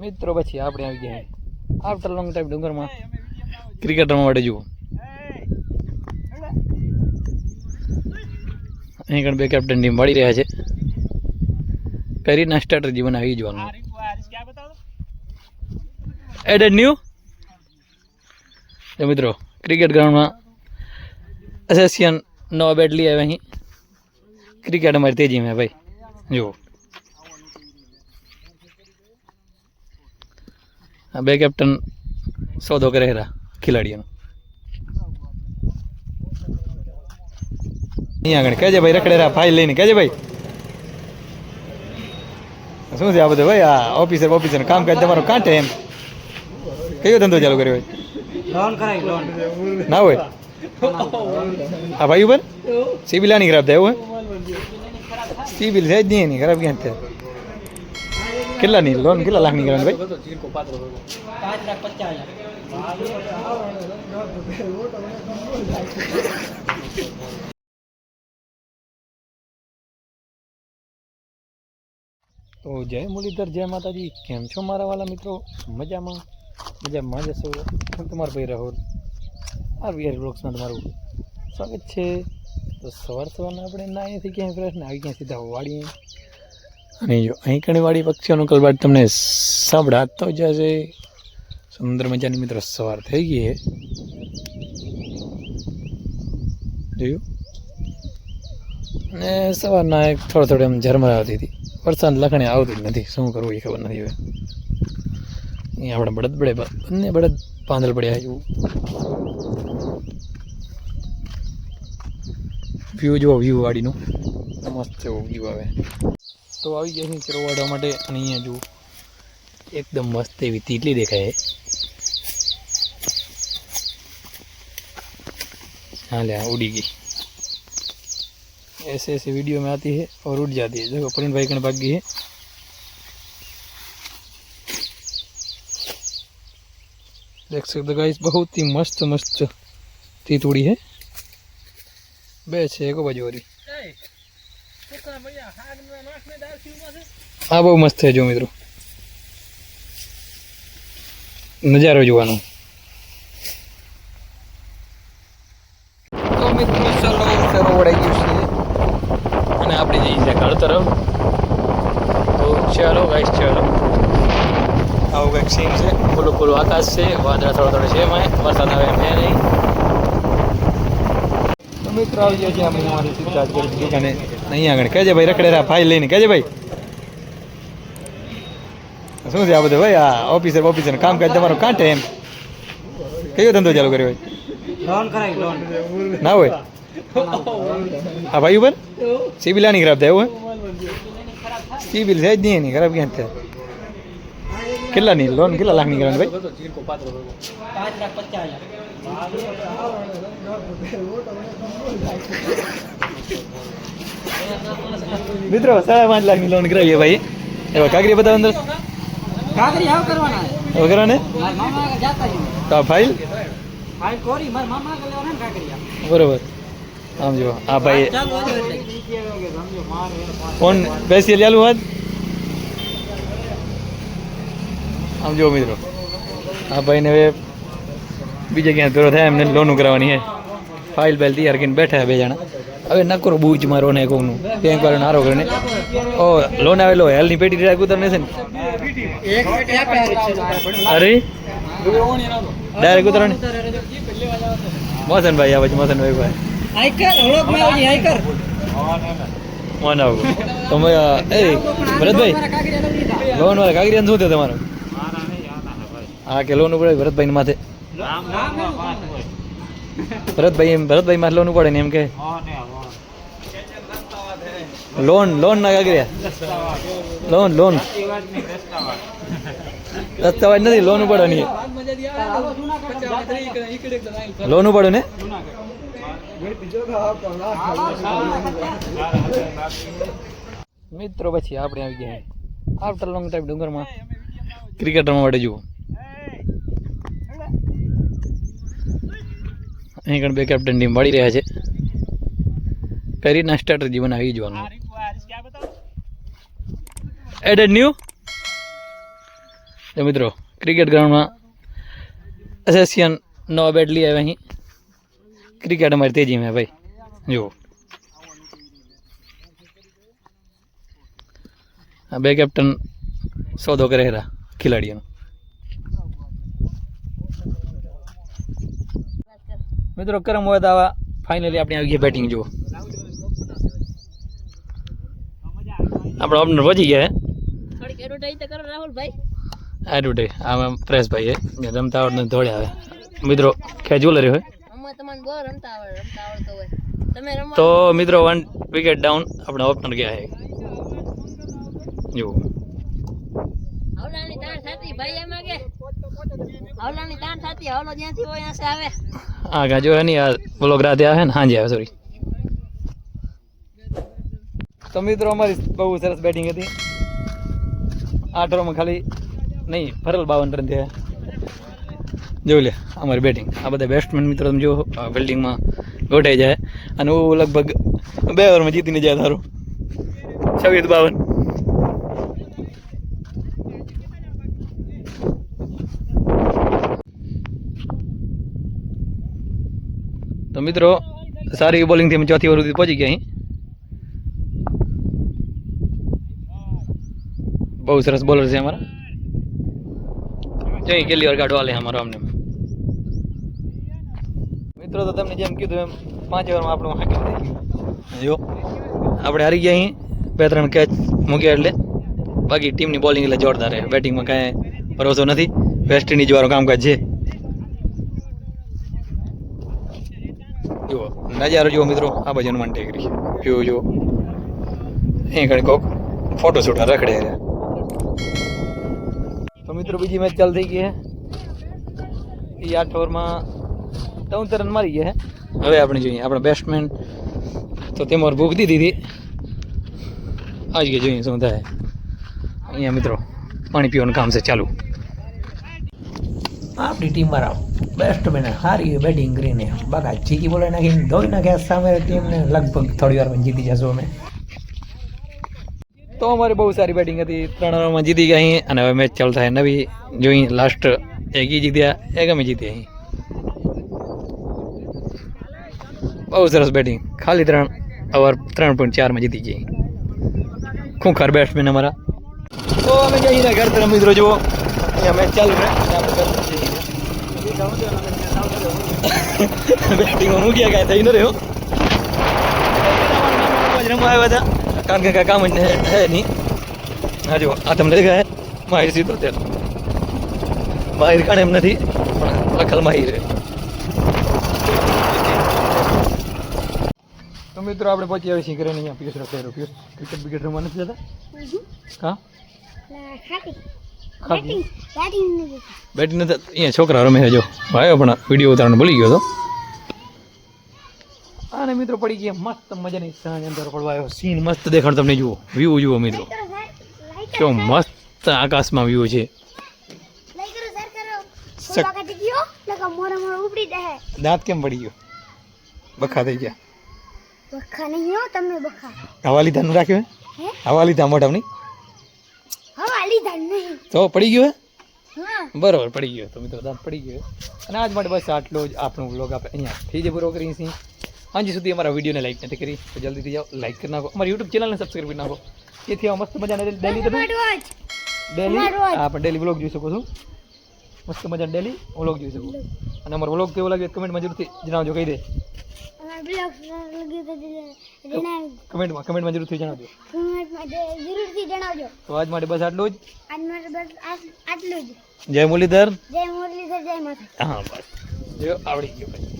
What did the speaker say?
મિત્રો પછી આપણે આવી ગયા. આફ્ટર લોંગ ટાઈમ ડુંગરમાં. ક્રિકેટ રમવા માટે જુઓ. અહીં કણ બે કેપ્ટન ટીમ વાળી રહ્યા છે. કરીને સ્ટ્રેટેજી બનાવી જવાનું. એડ ન્યૂ તો મિત્રો ક્રિકેટ ગ્રાઉન્ડમાં એસેસિયન નો બેટ લઈ આવ્યા અહીં. ક્રિકેટ અમારી તેજી મેં ભાઈ. જુઓ. બે કેપ્ટન સોદો કરે હેરા ખેલાડીઓનો. અહીંયા આગળ કહેજે ભાઈ રખડેરા ફાઇલ લઈને કહેજે ભાઈ. શું છે આ બધું ભાઈ? આ ઓફિસર ઓફિસર કામકાજ તમારો કાંઠે એમ. કયો ધંધો ચાલુ કર્યો હોય? ના હોય? આ ભાઈ ઉપર? સિબિલ આની ખરાબ થાય એવું હે? સિબિલ છે જ નહીં એની ખરાબ ક્યાં થાય? કેટલાની લોન કેટલા લાખની કરવાની ભાઈ? તો જય મુરલીધર, જય માતાજી. કેમ છો મારા વાલા મિત્રો? મજામાં? મજામાં જશો હું તમારો ભાઈ રાહુલ? આ વીઆર બ્લોક્સમાં તમારું સ્વાગત છે. તો સવાર સવારના આપણે ના અહીંયાથી ક્યાંય પ્રશ્ન, આવી ક્યાં સીધા વાળીએ અને જો અહીં કણી વાળી પક્ષીઓનો કલબાટ તમને સાંભળાતો જશે. સુંદર મજાની મિત્રો સવાર થઈ ગઈ જોયું? અને સવારના એક થોડો થોડો એમ ઝરમર આવતી હતી. વરસાદ લખણે આવતી જ નથી. શું કરવું એ ખબર નથી હવે. અહીંયા આપણે બળદ બળે બંને બળદ પાંદલ પડ્યા જેવું વ્યૂ જુઓ વ્યૂ વાડીનું. મસ્ત એવો વ્યૂ આવે. તો આવી ગયા છે ચરવાડવા માટે અને અહીંયા જુઓ એકદમ મસ્ત એવી તીટલી દેખાય છે हाँ ले हाँ, उड़ी गई ऐसे ऐसे वीडियो में आती है और उड़ जाती है देखो परिन भाई कण भाग गई है देख सकते हो गाइस बहुत ही मस्त मस्त तीतुड़ी है બે છે એક બાજુ વાળી આ બહુ મસ્ત છે, જો મિત્રો. નજારો જોવાનો. તો મિત્રો, ચલો સરોવર આવી ગયું છે. અને આપણે જઈએ છીએ ઘર તરફ. તો ચાલો ગાઈશ ચાલો. આવું કંઈક સીન છે. ખુલ્લું ખુલ્લું આકાશ છે. વાદળા થોડા થોડા છે એમાં. વરસાદ આવે એમ નહીં. તો મિત્રો, આવી જાય છે, અમે અમારી જ દુકાને અહીંયા આગળ કહેજે ભાઈ રખડેરા ફાઇલ લઈને કહેજે ભાઈ શું છે આ બધું ભાઈ? આ ઓફિસર ઓફિસર કામકાજ તમારો કાંઠે એમ. કયો ધંધો ચાલુ કર્યો હોય? લોન કરાવી લોન ના હોય? આ ભાઈ ઉપર? સિબિલ આની ખરાબ થાય એવું હે સિબિલ છે જ નહીં એની ખરાબ ક્યાં થાય? કેટલાની લોન કેટલા લાખની કરવાની ભાઈ? મિત્રો સાડા પાંચ લાખની લોન કરાવીએ ભાઈ. એવા કાગરી બધા અંદર. કાગરી આવ કરવાના એવા કરવા ને મારા મામા આગળ જાતા જ તો ફાઇલ ભાઈ કોરી મારા મામા આગળ લેવાના ને બરોબર. આમ જો આ ભાઈ ફોન બેસી ચાલુ વાત આમ મિત્રો આ ભાઈને હવે બીજે ક્યાં દોરો થાય, એમને લોનું કરાવવાની હે ફાઇલ બાઇલ તૈયાર કરીને બેઠા બે જણા. હવે નકરો બૂજ મારો ને કોકનું. બેંક વાળો નારો કરીને ઓ લોન આવેલો હેલની પેટી ડાયરેક્ટ તમને છે ને? અરે? ડાયરેક્ટ ઉતરવાની મોહસનભાઈ આવે છે મોહસનભાઈ ભાઈ. આઈકર તમે એ, ભરતભાઈ લોન વાળા કાગરિયાને શું થયું તમારું? હા, કે લોન ઉપર ભરતભાઈ માથે. ભરતભાઈ ભરતભાઈ મારે લોન ઉપાડે ને એમ કે? લોન લોન ના કાગરિયા લોન લોન દસ્તાવેજ નથી લોન ઉપાડવાની. લોન ઉપાડો ને? મિત્રો, પછી આપણે આવી ગયા. આફ્ટર લોંગ ટાઈમ ડુંગરમાં. ક્રિકેટ રમવા માટે જુઓ. અહીં આગળ બે કેપ્ટન ટીમ મળી રહ્યા છે. કઈ રીતના જીવન બનાવી જવાનું. એડ એડેડ ન્યૂ મિત્રો ક્રિકેટ ગ્રાઉન્ડમાં એસેસિયન નો બેટ લઈ આવ્યા અહીં. ક્રિકેટ અમારી તેજી મેં, ભાઈ. જુઓ. બે કેપ્ટન સોદો કરે ખિલાડીઓનો. મિત્રો કરમ હોય તો આવા ફાઇનલી આપણે આવી ગયા બેટિંગ જુઓ આપણે ઓપનર પહોંચી ગયા એડવર્ટાઈઝ આમાં પ્રેસભાઈ એ રમતા આવડને દોડે આવે મિત્રો કેજ્યુલરી હોય. આવડે તો મિત્રો વન વિકેટ ડાઉન આપણે ઓપનર ગયા છે જુઓ. ભાઈ એમાં કે? હવલાની તાણ થતી, હવલો જ્યાંથી આવે. જો નહીં આ બ્લોગ રાતે આવે ને, હાંજે આવે સોરી તો મિત્રો, અમારી બહુ સરસ બેટિંગ હતી. આઠ ઓવરમાં ખાલી, નહીં ફરલ બાવન રન થયા. જોઈ લે, અમારી બેટિંગ. આ બધા બેટ્સમેન મિત્રો, તમે જો ફિલ્ડિંગમાં ગોઠાઈ જાય. અને હું લગભગ બે ઓવરમાં જીતીને જાય તારું છવ્વીસ બાવન. તો મિત્રો, સારી બોલિંગથી અમે ચોથી ઓવર સુધી પહોંચી ગયા અહીં. બહુ સરસ બોલર છે અમારા. જઈ કેટલી વાર કાઢવા લે અમારો અમને. મિત્રો, તો તમને જેમ કીધું એમ પાંચ ઓવરમાં આપણું હાકી જો, આપણે હારી ગયા અહીં. બે ત્રણ કેચ મૂક્યા એટલે. બાકી ટીમની બોલિંગ એટલે જોરદાર છે. બેટિંગમાં કાંઈ ભરોસો નથી. વેસ્ટ ઇન્ડિઝવાળું કામકાજ છે. નજારો જુઓ મિત્રો, આ બાજુ હનુમાન ટેકરી. જુઓ જુઓ. અહીં ઘણી કોક ફોટો શૂટ રખડે છે. તો મિત્રો, બીજી મેચ ચાલ થઈ ગઈ છે. એ આઠ ઓવરમાં ત્રણ ત્રણ મારી ગયા હવે આપણે જોઈએ, આપણા બેટ્સમેન તો તેમાં ભૂખ દીધી. હતી આજ કે જોઈએ શું થાય. અહીંયા મિત્રો, પાણી પીવાનું કામ છે ચાલુ. આપણી ટીમ મારા બેસ્ટમેને સારી બેટિંગ કરીને બાકા ચીકી બોલે નાખીને ધોઈ નાખ્યા સામે ટીમને લગભગ થોડી વારમાં જીતી જશું અમે. તો અમારી બહુ સારી બેટિંગ હતી. ત્રણ ઓવરમાં જીતી ગયા અહીં અને હવે મેચ ચાલુ થાય નવી. જોઈ લાસ્ટ એક જીત્યા, એક અમે જીતી અહીં. બહુ સરસ બેટિંગ ખાલી ત્રણ ઓવર ત્રણ પોઈન્ટ ચારમાં જીતી ગઈ ખૂંખાર બેટ્સમેન અમારા. તો અમે જઈને ઘર તરફ મિત્રો, જુઓ. મેચ ચાલુ છે અને આપણે ઘર તરફ જઈએ. બેટિંગમાં મૂક્યા કાંઈ થઈ ન રહ્યો રમવા આવ્યા હતા કારણ કે કાંઈ કામ જ હે નહીં હા જો આ તમને દેખાય માહિર સીધો ત્યાં માહિર કાણ એમ નથી પણ લખલ માહિર તો મિત્રો આપણે પહોંચી આવી છીએ ઘરે ને અહીંયા. પિયુષ રખાય પિયુષ ક્રિકેટ બિકેટ રમવા નથી જતા? હા? બેટિંગ નથી અહીંયા છોકરા રમે છે જો. ભાઈ પણ વીડિયો ઉતારણ ભૂલી ગયો હતો અને મિત્રો પડી ગયા મસ્ત મજાની સાંજ અંદર પડવા આવ્યો. સીન મસ્ત દેખાડ તમને જુઓ. વ્યૂ જુઓ મિત્રો. કેવો મસ્ત આકાશમાં વ્યૂ છે. દાંત કેમ પડી ગયો? બખા થઈ ગયા. બખા નહીં હો તમે બખા. હવા લીધા નું રાખ્યું હે? હવા લીધા મોઢાની તો પડી ગયો હે? બરોબર પડી ગયો. તો મિત્રો દાંત પડી ગયો. અને આજ માટે બસ આટલો જ આપણો વ્લોગ આપણે અહીંયા થઈ જાય પૂરો કરી છીએ હજી સુધી અમારા વિડીયોને લાઈક નથી કરી. તો જલ્દીથી જાઓ લાઈક કરી નાખો. અમારી યુટ્યુબ ચેનલને સબસ્ક્રાઈબ કરી નાખો. જેથી આવા મસ્ત મજાના ડેલી તમે ડેલી હા પણ ડેલી વ્લોગ જોઈ શકો છો. મસ્ત મજાના ડેલી વ્લોગ જોઈ શકો. અને અમારો વ્લોગ કેવો લાગ્યો કમેન્ટમાં જરૂરથી જણાવજો કહી દે. કમેન્ટમાં કમેન્ટમાં જરૂરથી જણાવજો. કમેન્ટમાં જરૂરથી જણાવજો. તો આજ માટે બસ આટલું જ. આજ માટે બસ આટલું જ. જય મુરલીધર. જય મુરલીધર જય માતા હા બસ. જો આવડી ગયું.